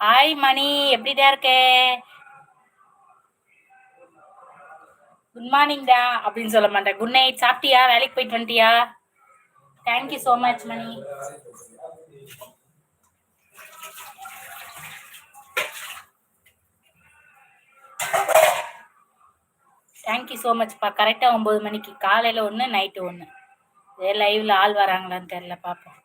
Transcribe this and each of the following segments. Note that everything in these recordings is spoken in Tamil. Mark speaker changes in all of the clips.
Speaker 1: ஹாய் மணி எப்படிதான் இருக்க? குட் மார்னிங் தான் அப்படின்னு சொல்ல மாட்டேன். குட் நைட் சாப்பிட்டியா? வேலைக்கு போயிட்டு வந்துட்டியா? தேங்க்யூ ஸோ மச் மணி தேங்க்யூ ஸோ மச்ப்பா கரெக்டாக ஒம்பது மணிக்கு காலையில் ஒன்று நைட்டு ஒன்று இதே லைவில் ஆள் வராங்களான்னு தெரில பார்ப்போம்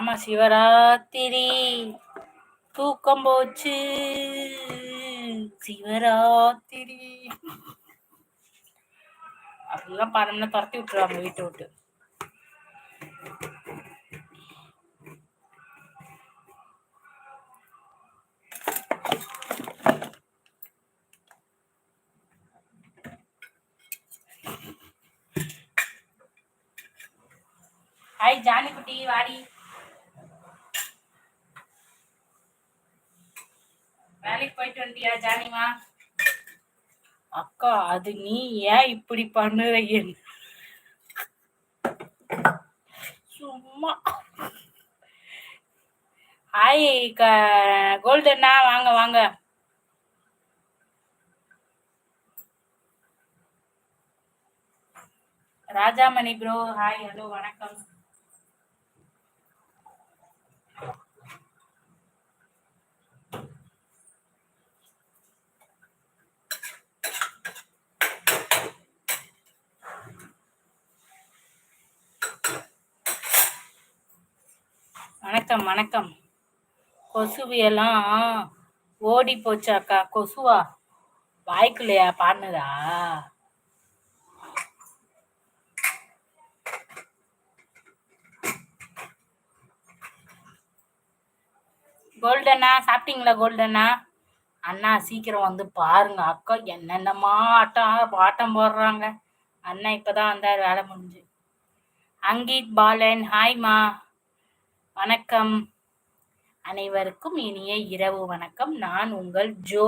Speaker 1: ஆமா சிவராத்திரி தூக்கம் போச்சு. சிவராத்திரி. அப்படிலாம் பாருங்கன்னா துரத்தி விட்டுருவாங்க வீட்டை விட்டு. ஹாய் ஜானி குட்டி வாடி. வேலைக்கு போயிட்டு வந்தியா ஜானிமா? அக்கா அது நீ ஏன் இப்படி பண்ணுற சும்மா. ஹாய் கோல்டன்னா வாங்க வாங்க. ராஜாமணி ப்ரோ ஹாய் ஹலோ வணக்கம். வணக்கம் வணக்கம். கொசுவியெல்லாம் ஓடி போச்சாக்கா கொசுவா? வாய்க்குள்ளையா? பாடுனதா? கோல்டனா? சாப்பிட்டீங்களா கோல்டனா? அண்ணா சீக்கிரம் வந்து பாருங்க அக்கா. என்னென்னமா ஆட்டம் ஆட்டம் போடுறாங்க. அண்ணா இப்பதான் வந்தார் வேலை முடிஞ்சு. அங்கீத் பாலன் ஹாய்மா வணக்கம். அனைவருக்கும் இனிய இரவு வணக்கம். நான் உங்கள் ஜோ.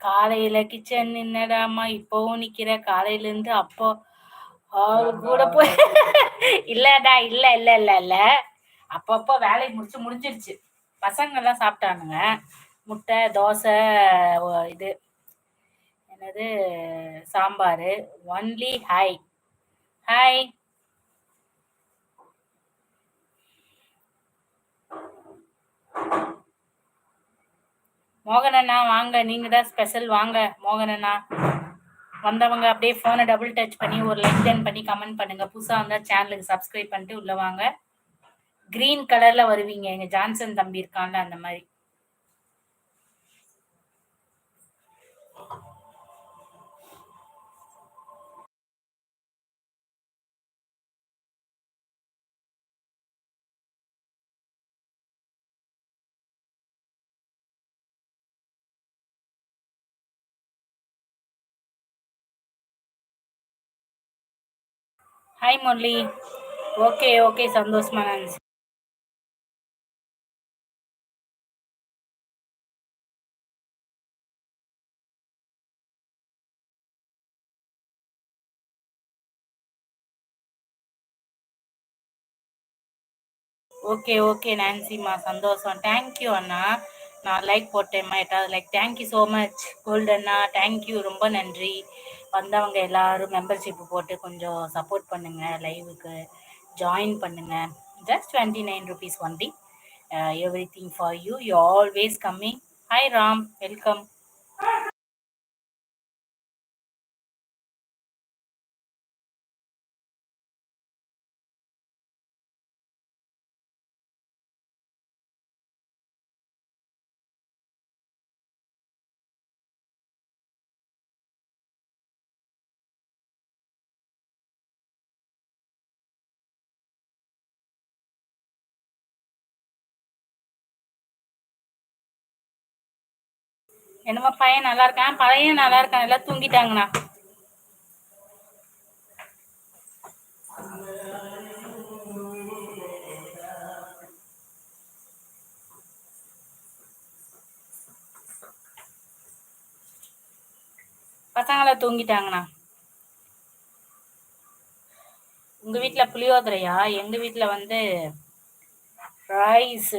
Speaker 1: காலையில கிச்சன் நின்னடாமா இப்பவும் நிக்கிற. காலையில இருந்து அப்போ கூட போய் இல்லடா இல்ல இல்ல இல்ல இல்ல. அப்பப்போ வேலையை முடிச்சு முடிஞ்சிருச்சு. பசங்கள்லாம் சாப்பிட்டானுங்க. முட்டை தோசை இது. என்னது? சாம்பார். ஒன்லி ஹாய் ஹாய் மோகனண்ணா வாங்க. நீங்க தான் ஸ்பெஷல் வாங்க மோகனண்ணா வந்தவங்க அப்படியே ஃபோனை டபுள் டச் பண்ணி ஒரு லைக் டென் பண்ணி கமெண்ட் பண்ணுங்க. புதுசாக வந்தால் சேனலுக்கு சப்ஸ்கிரைப் பண்ணிட்டு உள்ள வாங்க. கிரீன் கலர்ல வருவீங்க. எங்க ஜான்சன் தம்பி இருக்கான்ல அந்த மாதிரி. ஹாய் முரளி ஓகே ஓகே சந்தோஷமா நினச்சி ஓகே ஓகே நான்சிம்மா சந்தோஷம். தேங்க்யூ அண்ணா. நான் லைக் போட்டேம்மா எட்டாவது like thank you so much கோல்டண்ணா thank you ரொம்ப நன்றி. வந்தவங்க எல்லாரும் மெம்பர்ஷிப் போட்டு கொஞ்சம் சப்போர்ட் பண்ணுங்கள் லைவுக்கு ஜாயின் பண்ணுங்கள் just twenty nine rupees only everything for you you always coming hi Ram welcome என்னமா பையன் நல்லா இருக்கான். பையன் நல்லா இருக்கான். எல்லாம் தூங்கிட்டாங்கண்ணா. பசங்கள தூங்கிட்டாங்கண்ணா. உங்க வீட்டுல புளியோதரையா? எங்க வீட்டுல வந்து ரைஸ்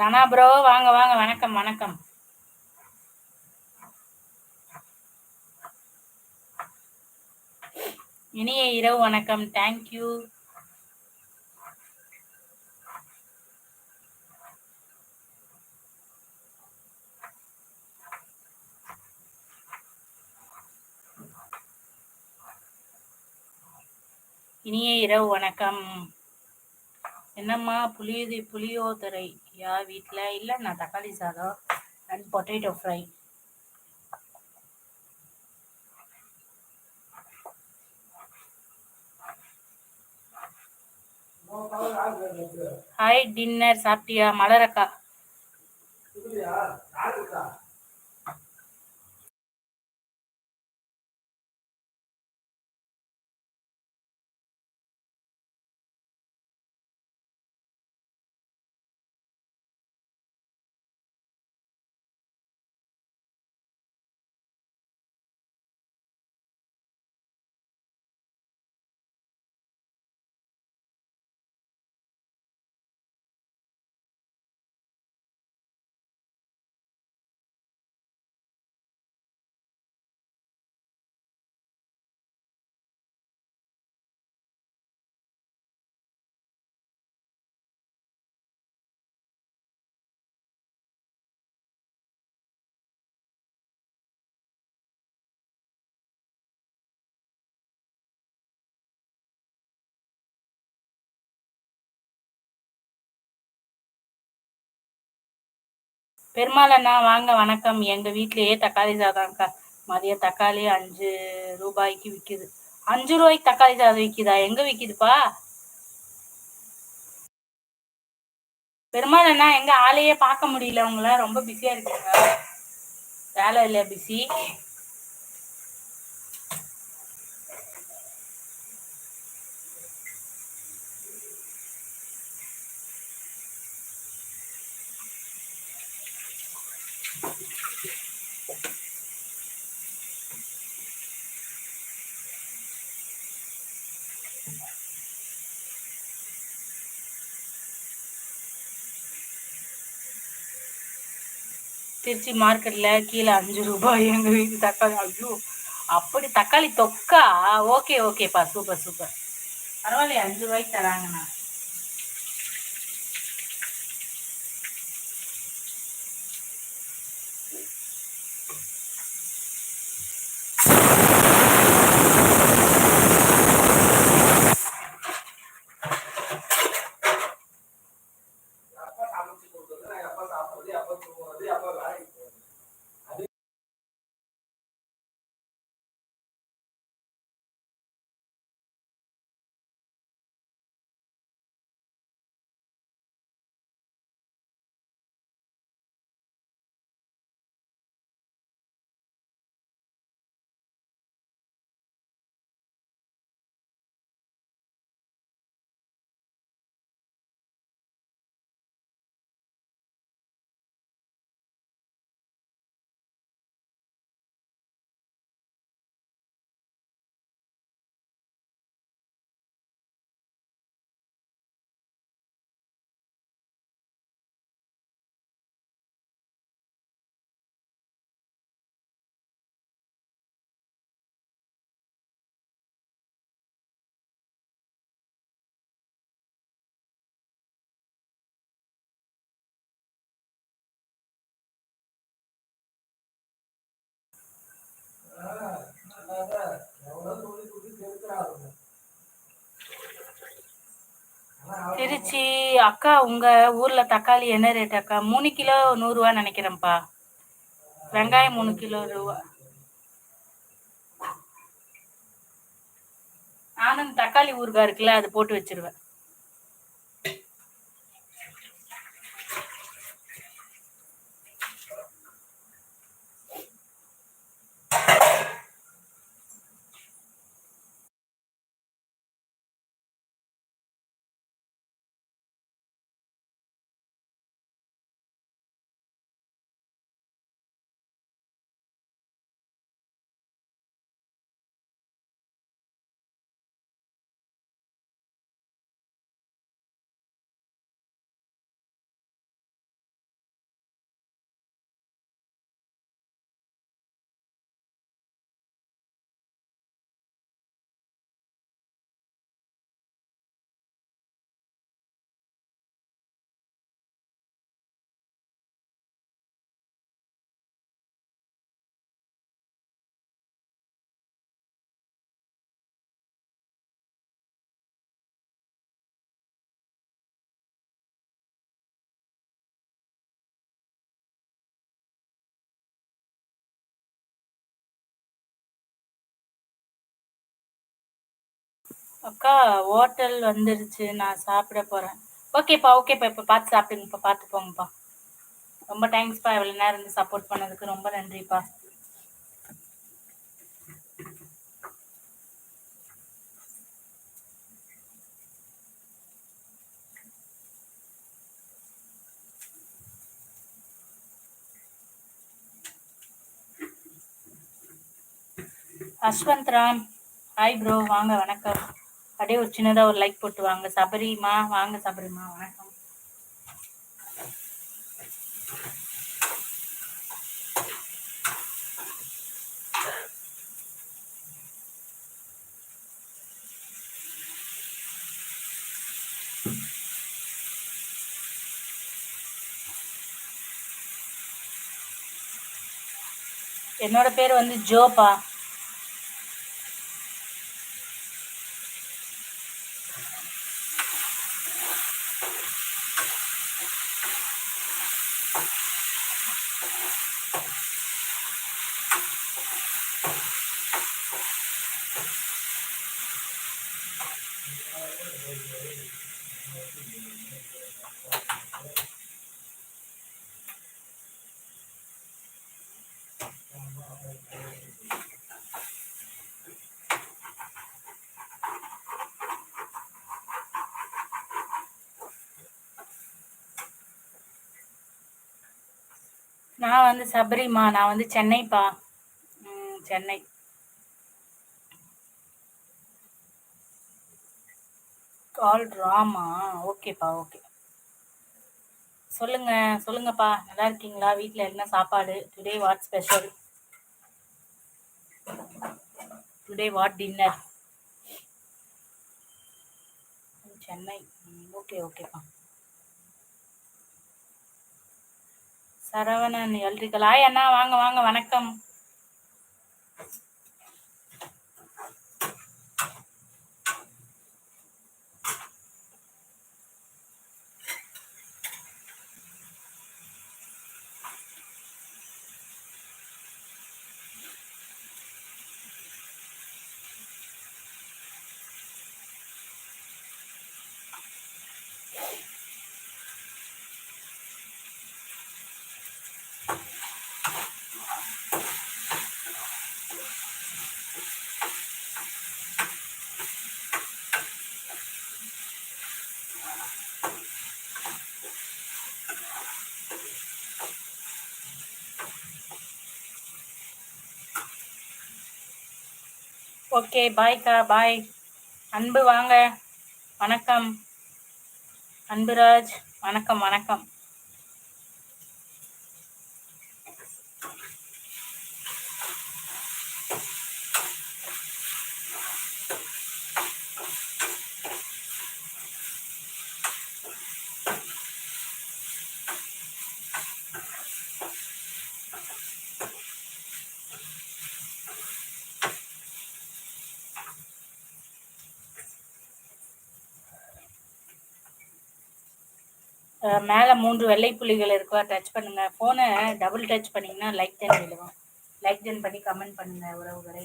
Speaker 1: தனா ப்ரோ வாங்க வாங்க வணக்கம் வணக்கம். இனிய இரவு வணக்கம். தேங்க்யூ இனிய இரவு வணக்கம். என்னம்மா புலியுதி புளியோதரை. யா வீட்டில் இல்லை நான் தக்காளி சாதம் and potato fry hi dinner சாப்பிட்டியா? மலரக்கா. பெருமாள் அண்ணா வாங்க வணக்கம். எங்க வீட்லயே தக்காளி சாதம்க்கா. மதியம் தக்காளி அஞ்சு ரூபாய்க்கு விக்குது. அஞ்சு ரூபாய்க்கு தக்காளி சாதம் விக்குதா? எங்க விக்குதுப்பா? பெருமாள் அண்ணா எங்க ஆளையே பார்க்க முடியல. உங்களை ரொம்ப பிஸியா இருக்கீங்க வேலை இல்லையா பிஸி திருச்சி மார்க்கெட்ல கீழே அஞ்சு ரூபாய் எங்க வீட்டு தக்காளி. ஐயோ அப்படி தக்காளி தொக்கா? ஓகே ஓகேப்பா சூப்பர் சூப்பர். பரவாயில்லையே அஞ்சு ரூபாய்க்கு தராங்கண்ணா. அக்கா உங்க ஊர்ல தக்காளி என்ன ரேட் அக்கா? மூணு கிலோ நூறுரூவா நினைக்கிறேன்ப்பா. வெங்காயம் மூணு கிலோ ரூபா. நானும் தக்காளி ஊறுகாய் இருக்குல்ல அது போட்டு வச்சிருவேன். அக்கா ஹோட்டல் வந்துருச்சு. நான் சாப்பிட போகிறேன் ஓகேப்பா ஓகேப்பா இப்போ பார்த்து சாப்பிடுங்கப்பா பார்த்து போங்கப்பா. ரொம்ப தேங்க்ஸ்ப்பா இவ்வளோ நேரம் இருந்து சப்போர்ட் பண்ணதுக்கு ரொம்ப நன்றிப்பா. அஸ்வந்த் ராம் ஹாய் ப்ரோ வாங்க வணக்கம். அப்படியே ஒரு சின்னதாக ஒரு லைக் போட்டு வாங்க. சபரிமா வாங்க சபரிமா வணக்கம். என்னோட பேர் வந்து ஜோபா. நான் வந்து சபரிமா நான் வந்து சென்னைப்பா. சென்னை. கால் ராமா ஓகேப்பா ஓகே. சொல்லுங்க சொல்லுங்கப்பா. நல்லா இருக்கீங்களா? வீட்டில் என்ன சாப்பாடு? Today what special today what dinner Chennai. Okay ஓகேப்பா. சரவணன் எல்ரிக்கல் ஆய் அண்ணா வாங்க வாங்க. வணக்கம். ஓகே பாய்க்கா பாய் அன்பு வாங்க. வணக்கம். அன்புராஜ் வணக்கம் வணக்கம். மேலே மூன்று வெள்ளை புள்ளிகள் இருக்கா டச் பண்ணுங்க. ஃபோனை டபுள் டச் பண்ணிங்கன்னா லைக் தென் விழுவோம் லைக் தென் பண்ணி கமெண்ட் பண்ணுங்க உறவுகளை.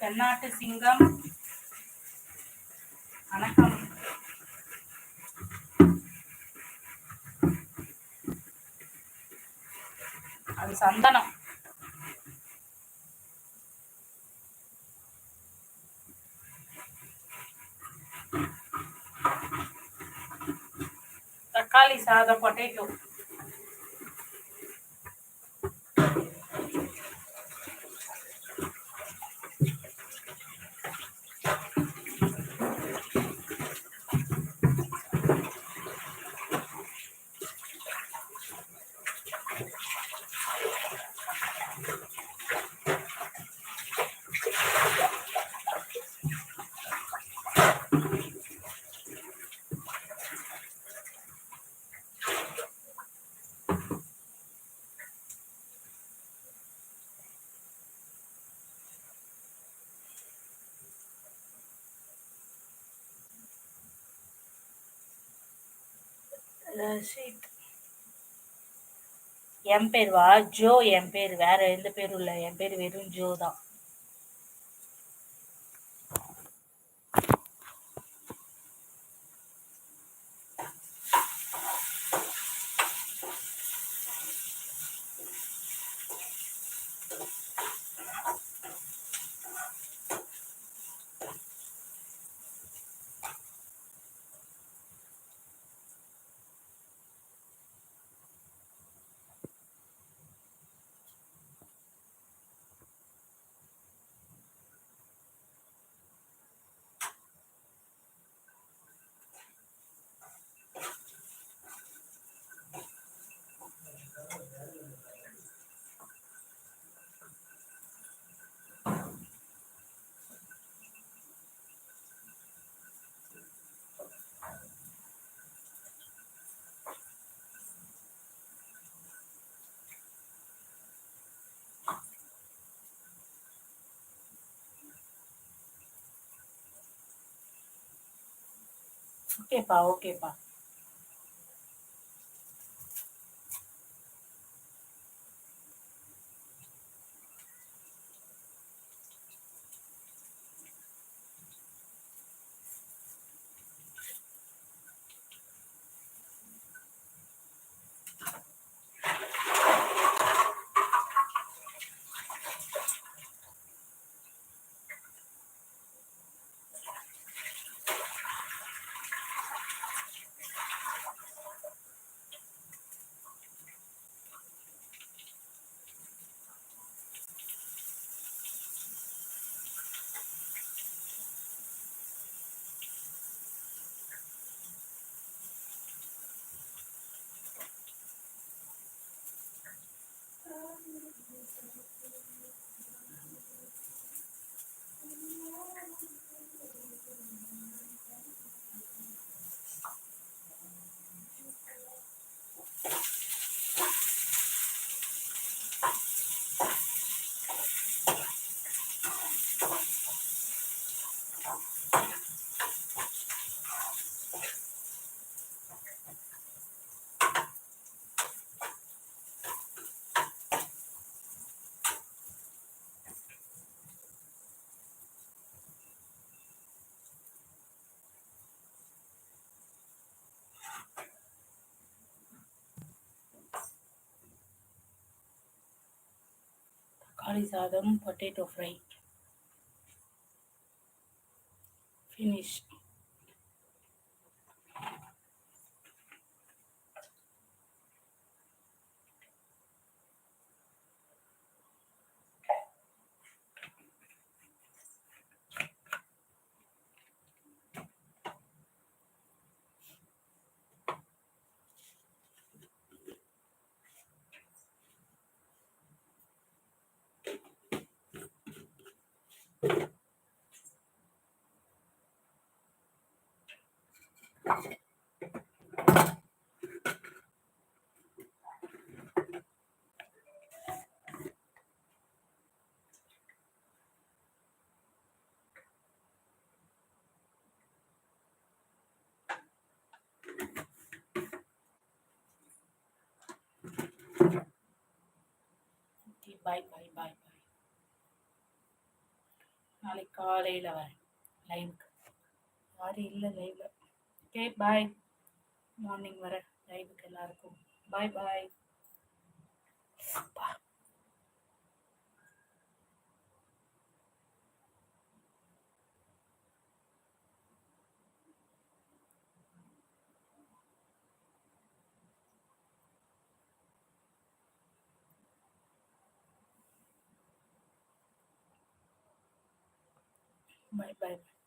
Speaker 1: தென்னாட்டு சிங்கம் வணக்கம் அது சந்தனம். தக்காளி சாதம் பொட்டேட்டோ. என் பேர் வா ஜோ என் பேர் வேற எந்த பேரும் இல்லை என் பேர் வெறும் ஜோ தான் ஓகேப்பா ஓகேப்பா. தக்காளி சாதம் potato fry finish bye bye bye bye நாளைக்கு காலையில் வரேன். லைவுக்கு யாரும் இல்லை லைவில் ஓகே பாய் மார்னிங் வர லைவுக்கு எல்லாருக்கும். பாய் பாய் Bye bye.